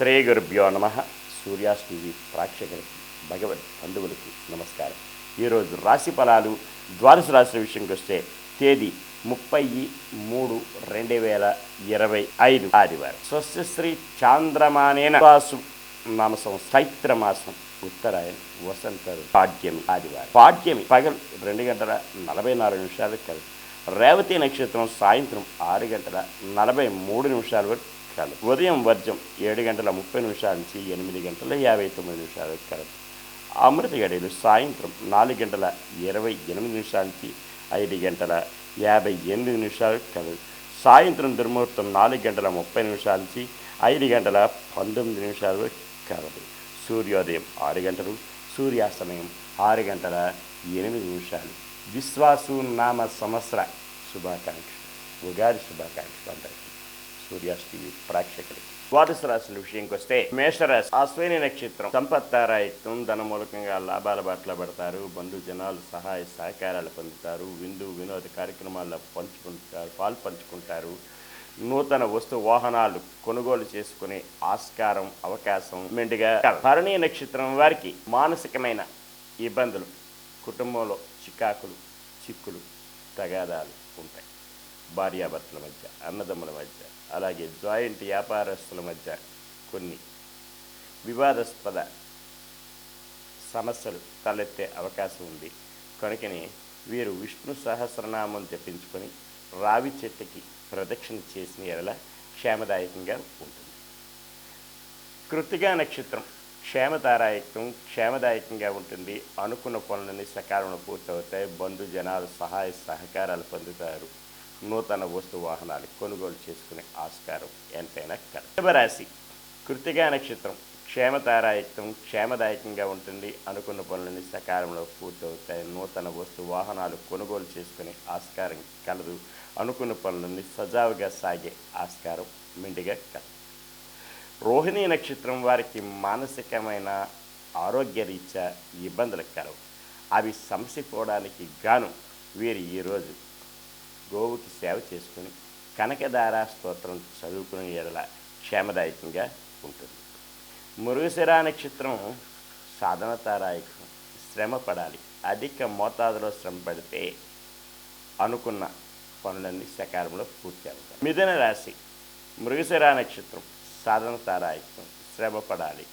శ్రీ గురుభ్యో నమ. సూర్యాస్ టీవీ ప్రేక్షకులకి భగవద్ బంధువులకి నమస్కారం. ఈరోజు రాశి ఫలాలు ద్వాదశ రాశుల విషయంకి వస్తే తేదీ ముప్పై మూడు రెండు వేల ఇరవై ఐదు ఆదివారం. స్వస్యశ్రీ చాంద్రమానేన వాసు నామ సంవత్సరం చైత్ర మాసం ఉత్తరాయణ వసంత పాడ్యమి ఆదివారం. పాడ్యమి పగలు రెండు గంటల నలభై నాలుగు నిమిషాలు కలిసి రేవతి నక్షత్రం సాయంత్రం ఆరు గంటల నలభై మూడు నిమిషాల వరకు కలదు ఉదయం వర్జం ఏడు గంటల ముప్పై నిమిషాల నుంచి ఎనిమిది గంటల యాభై తొమ్మిది నిమిషాల వరకు కలదు అమృత గడియలు సాయంత్రం నాలుగు గంటల ఇరవై ఎనిమిది నిమిషాల నుంచి ఐదు గంటల యాభై ఎనిమిది నిమిషాలు కలదు సాయంత్రం దుర్ముహూర్తం నాలుగు గంటల ముప్పై నిమిషాల నుంచి ఐదు గంటల పంతొమ్మిది నిమిషాల వరకు కలదు సూర్యోదయం ఆరు గంటలు సూర్యాస్తమయం ఆరు గంటల ఎనిమిది నిమిషాలు. విశ్వాసు నామ సంవత్సర శుభాకాంక్ష ఉగాది శుభాకాంక్షలు అందరికీ. సూర్యాస్ ప్రేక్షకులకి. ద్వాదశ రాశుల విషయంకి వస్తే మేషరాశి అశ్విని నక్షత్రం సంపత్తారాయత్వం ధన మూలకంగా లాభాల బాటలో పడతారు. బంధు జనాలు సహాయ సహకారాలు పొందుతారు. విందు వినోద కార్యక్రమాల్లో పంచుకుంటారు పాలు పంచుకుంటారు. నూతన వస్తు వాహనాలు కొనుగోలు చేసుకునే ఆస్కారం అవకాశం మెండుగా భరణీ నక్షత్రం వారికి మానసికమైన ఇబ్బందులు కుటుంబంలో చికాకులు చిక్కులు తగాదాలు ఉంటాయి. భార్యాభర్తల మధ్య అన్నదమ్ముల మధ్య అలాగే జాయింట్ వ్యాపారస్తుల మధ్య కొన్ని వివాదాస్పద సమస్యలు తలెత్తే అవకాశం ఉంది. కనుకనే వీరు విష్ణు సహస్రనామం తెప్పించుకొని రావి చెట్టుకి ప్రదక్షిణ చేసిన ఎడల క్షేమదాయకంగా ఉంటుంది. కృతిగా నక్షత్రం క్షేమతారాయకం క్షేమదాయకంగా ఉంటుంది. అనుకున్న పనులన్నీ సకాలంలో పూర్తవుతాయి. బంధు జనాలు సహాయ సహకారాలు పొందుతారు. నూతన వస్తు వాహనాలు కొనుగోలు చేసుకునే ఆస్కారం ఎంతైనా కలదు. కృతిగా నక్షత్రం క్షేమతారాయకం క్షేమదాయకంగా ఉంటుంది అనుకున్న పనులన్నీ సకాలంలో పూర్తవుతాయి. నూతన వస్తు వాహనాలు కొనుగోలు చేసుకునే ఆస్కారం కలదు అనుకున్న పనులన్నీ సజావుగా సాగే ఆస్కారం మిండిగా కలదు. రోహిణీ నక్షత్రం వారికి మానసికమైన ఆరోగ్యరీత్యా ఇబ్బందులు కలవు. అవి సమసిపోవడానికి గాను వీరు ఈరోజు గోవుకి సేవ చేసుకుని కనకదార స్తోత్రం చదువుకునే ఎడల క్షేమదాయకంగా ఉంటుంది. మురుగుశిరా నక్షత్రం సాధనతారాయకం శ్రమ పడాలి. అధిక మోతాదులో శ్రమ పడితే అనుకున్న పనులన్నీ సకాలంలో పూర్తి అవుతాయి. మిథున రాశి మృగశిరా నక్షత్రం సాధన తారాయకం శ్రమ పడాలి.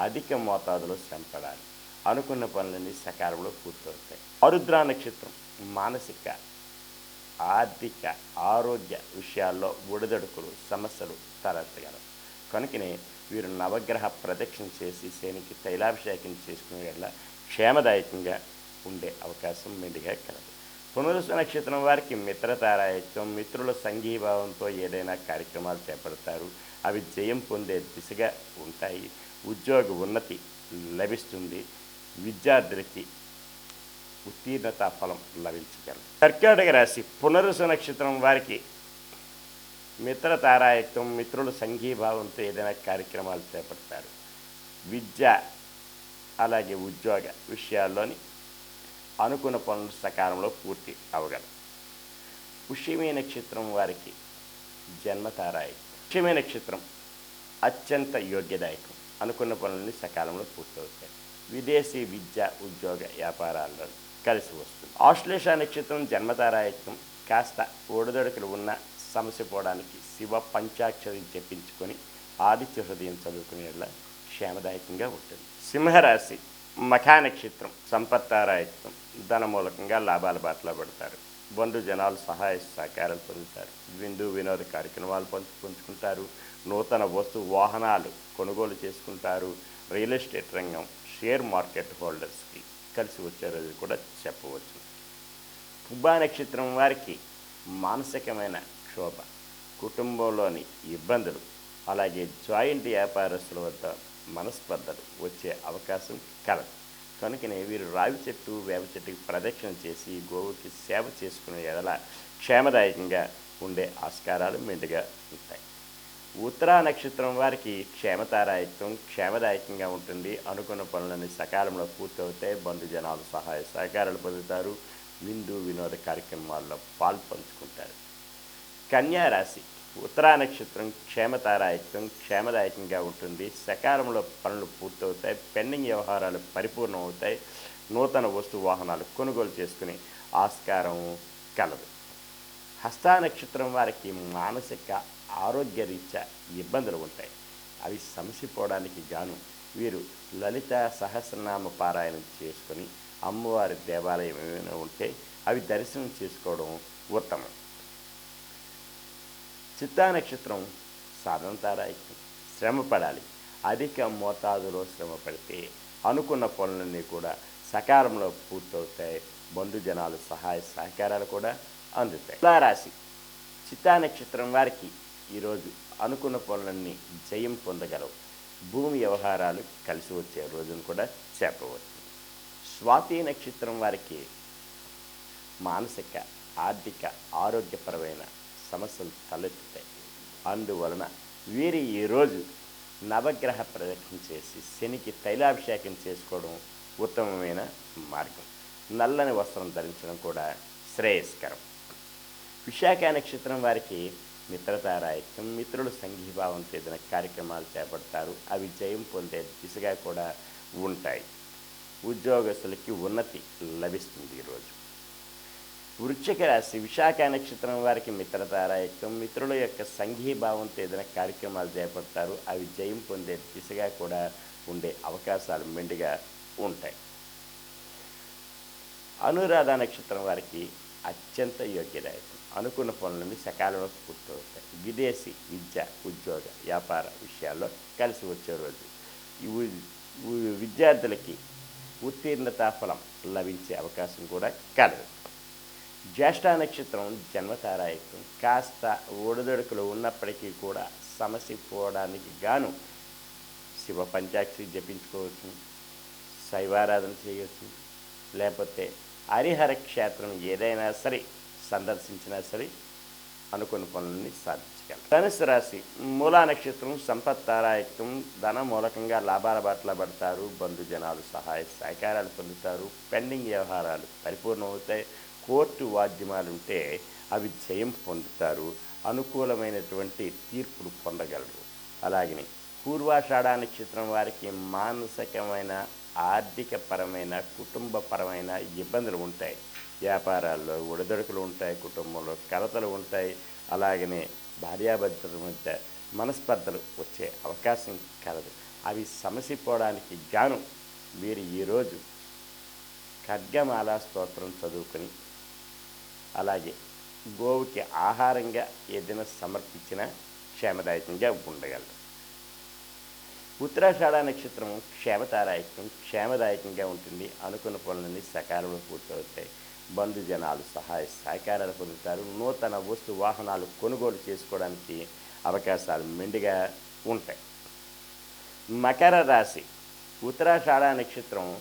అధిక మోతాదులో శ్రమ పడాలి. అనుకున్న పనులన్నీ సకాలంలో పూర్తవుతాయి. అరుద్రా నక్షత్రం మానసిక ఆర్థిక ఆరోగ్య విషయాల్లో ఒడిదడుకులు సమస్యలు తలెత్తగలవు. కనుకనే వీరు నవగ్రహ ప్రదక్షిణ చేసి శనికి తైలాభిషేకం చేసుకునే వల్ల క్షేమదాయకంగా ఉండే అవకాశం మెండుగా కలదు. పునరుస నక్షత్రం వారికి మిత్రతారాయత్వం మిత్రుల సంఘీభావంతో ఏదైనా కార్యక్రమాలు చేపడతారు. అవి జయం పొందే దిశగా ఉంటాయి. ఉద్యోగ ఉన్నతి లభిస్తుంది. విద్యార్థులకి ఉత్తీర్ణత ఫలం లభించగలదు. కర్కాటక రాశి పునరుస నక్షత్రం వారికి మిత్ర తారాయత్వం మిత్రుల సంఘీభావంతో ఏదైనా కార్యక్రమాలు చేపడతారు. విద్య అలాగే ఉద్యోగ విషయాల్లోని అనుకున్న పనులు సకాలంలో పూర్తి అవగలరు పుష్యమే నక్షత్రం వారికి జన్మతారాయకం పుష్యమే నక్షత్రం అత్యంత యోగ్యదాయకం. అనుకున్న పనులని సకాలంలో పూర్తవుతాయి. విదేశీ విద్య ఉద్యోగ వ్యాపారాల్లో కలిసి వస్తుంది ఆశ్లేష నక్షత్రం జన్మతారాయత్వం కాస్త ఒడిదొడుకులు ఉన్న సమస్య పోవడానికి శివ పంచాక్షరి చెప్పించుకొని ఆదిత్య హృదయం చదువుకునేలా క్షేమదాయకంగా ఉంటుంది. సింహరాశి మఖా నక్షత్రం సంపత్తారాయత్వం ధన మూలకంగా లాభాల బాటలో పడతారు. బంధు జనాలు సహాయ సహకారాలు పొందుతారు. విందు వినోద కార్యక్రమాలు పంచు పంచుకుంటారు నూతన వస్తు వాహనాలు కొనుగోలు చేసుకుంటారు. రియల్ ఎస్టేట్ రంగం షేర్ మార్కెట్ హోల్డర్స్కి కలిసి వచ్చే రోజు కూడా చెప్పవచ్చు. పుబ్బా నక్షత్రం వారికి మానసికమైన క్షోభ కుటుంబంలోని ఇబ్బందులు అలాగే జాయింట్ వ్యాపారస్తుల వద్ద మనస్పర్ధలు వచ్చే అవకాశం కలదు. కనుకనే వీరు రావి చెట్టు వేప చెట్టుకి ప్రదక్షిణ చేసి గోవుకి సేవ చేసుకునే ఎడల క్షేమదాయకంగా ఉండే ఆస్కారాలు మెండుగా ఉంటాయి. ఉత్తరా నక్షత్రం వారికి క్షేమతారాయత్వం క్షేమదాయకంగా ఉంటుంది. అనుకున్న పనులన్నీ సకాలంలో పూర్తవుతాయి. బంధు జనాలు సహాయ సహకారాలు పొందుతారు. విందు వినోద కార్యక్రమాల్లో పాల్పంచుకుంటారు. కన్యారాశి ఉత్తరా నక్షత్రం క్షేమతారాయత్వం క్షేమదాయకంగా ఉంటుంది. సకాలంలో పనులు పూర్తవుతాయి. పెండింగ్ వ్యవహారాలు పరిపూర్ణం అవుతాయి నూతన వస్తు వాహనాలు కొనుగోలు చేసుకునే ఆస్కారం కలదు. హస్తా నక్షత్రం వారికి మానసిక ఆరోగ్య రీత్యా ఇబ్బందులు ఉంటాయి. అవి సమసిపోవడానికి గాను వీరు లలిత సహస్రనామ పారాయణం చేసుకొని అమ్మవారి దేవాలయం ఏమైనా ఉంటే అవి దర్శనం చేసుకోవడం ఉత్తమం. చిత్తా నక్షత్రం సాధనతారాయకం శ్రమ పడాలి. అధిక మోతాదులో శ్రమ పడితే అనుకున్న పనులన్నీ కూడా సకాలంలో పూర్తవుతాయి. బంధుజనాలు సహాయ సహకారాలు కూడా అందుతాయి. తులారాశి. చిత్తా నక్షత్రం వారికి ఈరోజు అనుకున్న పనులన్నీ జయం పొందగలవు. భూమి వ్యవహారాలు కలిసి వచ్చే రోజును కూడా చెప్పవచ్చు. స్వాతి నక్షత్రం వారికి మానసిక ఆర్థిక ఆరోగ్యపరమైన సమస్యలు తలెత్తుతాయి. అందువలన వీరి ఈరోజు నవగ్రహ ప్రదక్షిణ చేసి శనికి తైలాభిషేకం చేసుకోవడం ఉత్తమమైన మార్గం. నల్లని వస్త్రం ధరించడం కూడా శ్రేయస్కరం. విశాఖ నక్షత్రం వారికి మిత్రతారాయత్యం మిత్రులు సంఘీభావంతో ఏదైనా కార్యక్రమాలు చేపడతారు. అవి జయం పొందే దిశగా కూడా ఉంటాయి. ఉద్యోగస్తులకి ఉన్నతి లభిస్తుంది ఈరోజు వృశ్చిక రాశి విశాఖ నక్షత్రం వారికి మిత్రతారాయత్వం మిత్రుల యొక్క సంఘీభావంతో ఏదైనా కార్యక్రమాలు చేపడతారు. అవి జయం పొందే దిశగా కూడా ఉండే అవకాశాలు మెండుగా ఉంటాయి. అనురాధ నక్షత్రం వారికి అత్యంత యోగ్యదాయకం. అనుకున్న పనులన్నీ సకాలంలో పూర్తవుతాయి. విదేశీ విద్య ఉద్యోగ వ్యాపార విషయాల్లో కలిసి వచ్చే రోజు. విద్యార్థులకి ఉత్తీర్ణతా ఫలం లభించే అవకాశం కూడా కలదు. జ్యేష్ఠ నక్షత్రం జన్మతారాయత్వం. కాస్త ఒడిదొడుకులు ఉన్నప్పటికీ కూడా సమస్య పోవడానికి గాను శివ పంచాక్షరి జపించుకోవచ్చు శైవారాధన చేయవచ్చు లేకపోతే హరిహర క్షేత్రం ఏదైనా సరే సందర్శించినా సరే అనుకున్న పనులని సాధించగలరు ధనుసు రాశి మూలా నక్షత్రం తారాయత్వం ధన మూలకంగా లాభాల బాటల పడతారు బంధుజనాలు సహాయ సహకారాలు పొందుతారు పెండింగ్ వ్యవహారాలు పరిపూర్ణమవుతాయి కోర్టు వాద్యమాలు ఉంటే అవి జయం పొందుతారు అనుకూలమైనటువంటి తీర్పులు పొందగలరు. అలాగనే పూర్వాషాఢ నక్షత్రం వారికి మానసికమైన ఆర్థికపరమైన కుటుంబపరమైన ఇబ్బందులు ఉంటాయి. వ్యాపారాల్లో ఒడిదొడుకులు ఉంటాయి కుటుంబంలో కలతలు ఉంటాయి అలాగనే భార్యాభర్తల మధ్య మనస్పర్ధలు వచ్చే అవకాశం కలదు. అవి సమసిపోవడానికి గాను వీరు ఈరోజు ఖడ్గమాల స్తోత్రం చదువుకొని అలాగే గోవుకి ఆహారంగా ఏదైనా సమర్పించిన క్షేమదాయకంగా ఉండగలరు. ఉత్తరాషాఢ నక్షత్రం క్షేమతారాయకం క్షేమదాయకంగా ఉంటుంది అనుకున్న పనులన్నీ సకాలంలో పూర్తవుతాయి. బంధుజనాలు సహాయ సహకారాలు పొందుతారు. నూతన వస్తు వాహనాలు కొనుగోలు చేసుకోవడానికి అవకాశాలు మెండుగా ఉంటాయి. మకర రాశి ఉత్తరాషాఢ నక్షత్రం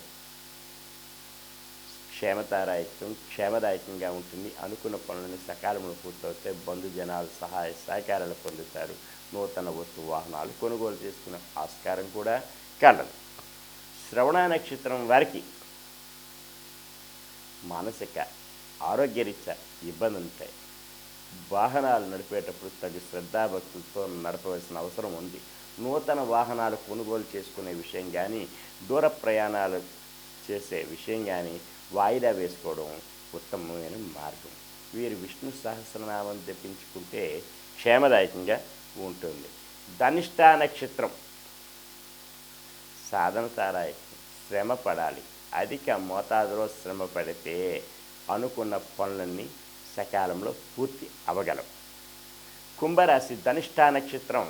క్షేమతారాయత్వం క్షేమదాయకంగా ఉంటుంది. అనుకున్న పనులను సకాలంలో పూర్తవుతాయి. బంధుజనాలు సహాయ సహకారాలు పొందుతారు. నూతన వస్తు వాహనాలు కొనుగోలు చేసుకునే ఆస్కారం కూడా కలదు. శ్రవణ నక్షత్రం వారికి మానసిక ఆరోగ్యరీత్యా ఇబ్బందులు ఉంటాయి వాహనాలు నడిపేటప్పుడు తగు శ్రద్ధాభక్తులతో నడపవలసిన అవసరం ఉంది. నూతన వాహనాలు కొనుగోలు చేసుకునే విషయం కానీ దూర ప్రయాణాలు చేసే విషయం కానీ వాయిదా వేసుకోవడం ఉత్తమమైన మార్గం. వీరు విష్ణు సహస్రనామం తెప్పించుకుంటే క్షేమదాయకంగా ఉంటుంది. ధనిష్టా నక్షత్రం. సాధన సారాయకం శ్రమ పడాలి అధిక మోతాదులో శ్రమ పడితే అనుకున్న పనులన్నీ సకాలంలో పూర్తి అవగలవు కుంభరాశి ధనిష్టా నక్షత్రం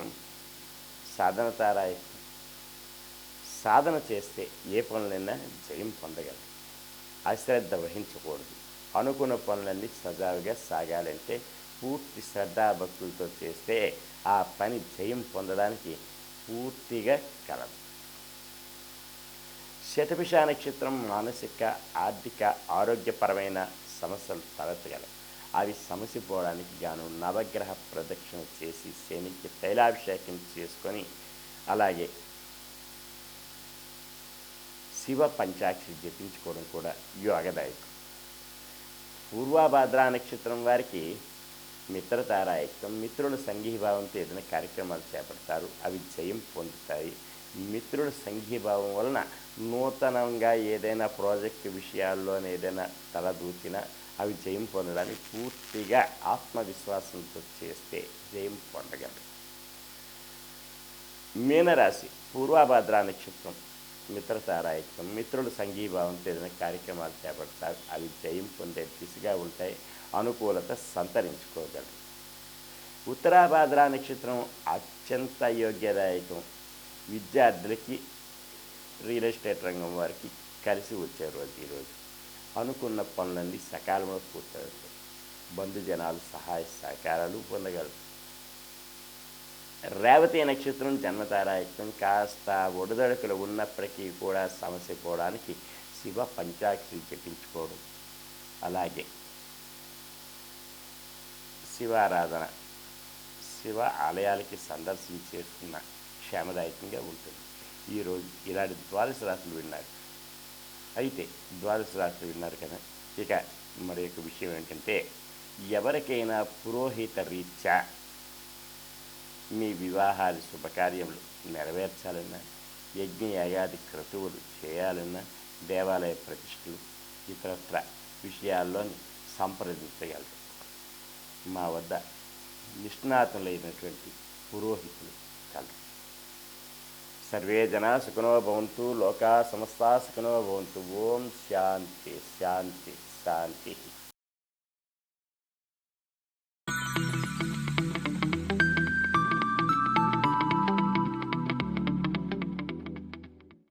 సాధనతారాయి సాధన చేస్తే ఏ పనులైనా జయం పొందగలరు అశ్రద్ధ వహించకూడదు. అనుకున్న పనులన్నీ సజావుగా సాగాలంటే పూర్తి శ్రద్ధాభక్తులతో చేస్తే ఆ పని జయం పొందడానికి పూర్తిగా కలదు. శతభిష నక్షత్రం మానసిక ఆర్థిక ఆరోగ్యపరమైన సమస్యలు తలెత్తగలవు. అవి సమసిపోవడానికి గాను నవగ్రహ ప్రదక్షిణ చేసి శనికి తైలాభిషేకం చేసుకొని అలాగే శివ పంచాక్షరి జపించుకోవడం కూడా యోగదాయకం. పూర్వభాద్ర నక్షత్రం వారికి మిత్రతారాయకం మిత్రుల సంఘీభావంతో ఏదైనా కార్యక్రమాలు చేపడతారు అవి జయం పొందుతాయి. మిత్రుడు సంఘీభావం వలన నూతనంగా ఏదైనా ప్రాజెక్ట్ విషయాల్లోనే ఏదైనా తలదూచినా అవి జయం పొందడానికి పూర్తిగా ఆత్మవిశ్వాసంతో చేస్తే జయం పొందగలరు మీనరాశి పూర్వాభాద్ర నక్షత్రం మిత్రతారాయత్వం మిత్రుడు సంఘీభావంతో ఏదైనా కార్యక్రమాలు చేపడతారు. అవి జయం పొందే దిశగా ఉంటాయి. అనుకూలత సంతరించుకోగలరు ఉత్తరాభాద్ర నక్షత్రం అత్యంత యోగ్యదాయకం. విద్యార్థులకి రియల్ ఎస్టేట్ రంగం వారికి కలిసి వచ్చే రోజు ఈరోజు. అనుకున్న పనులన్నీ సకాలంలో పూర్తవుతాయి బంధుజనాలు సహాయ సహకారాలు పొందగలరు. రేవతి నక్షత్రం జన్మతారాయత్వం కాస్త ఒడిదడుకులు ఉన్నప్పటికీ కూడా సమస్య పోవడానికి శివ పంచాక్షరి చెప్పించుకోవడం. అలాగే శివారాధన. శివ ఆలయాలకి సందర్శన క్షేమదాయకంగా ఉంటుంది. ఈరోజు ఇలాంటి ద్వాదశ రాశులు విన్నారు. అయితే ద్వాదశ రాశులు విన్నారు కదా. ఇక మరి యొక్క విషయం ఏంటంటే ఎవరికైనా పురోహిత రీత్యా మీ వివాహాది శుభకార్యములు నెరవేర్చాలన్నా యజ్ఞయాగాది క్రతువులు చేయాలన్నా దేవాలయ ప్రతిష్టలు ఇతరత్ర విషయాల్లోని సంప్రదించగలరు. మా వద్ద నిష్ణాతులైనటువంటి పురోహితులు కలరు. సర్వే జనా సుఖనో భవంతు లోకా సమస్త సుఖనో భవంతు. ఓం శాంతి శాంతి శాంతి.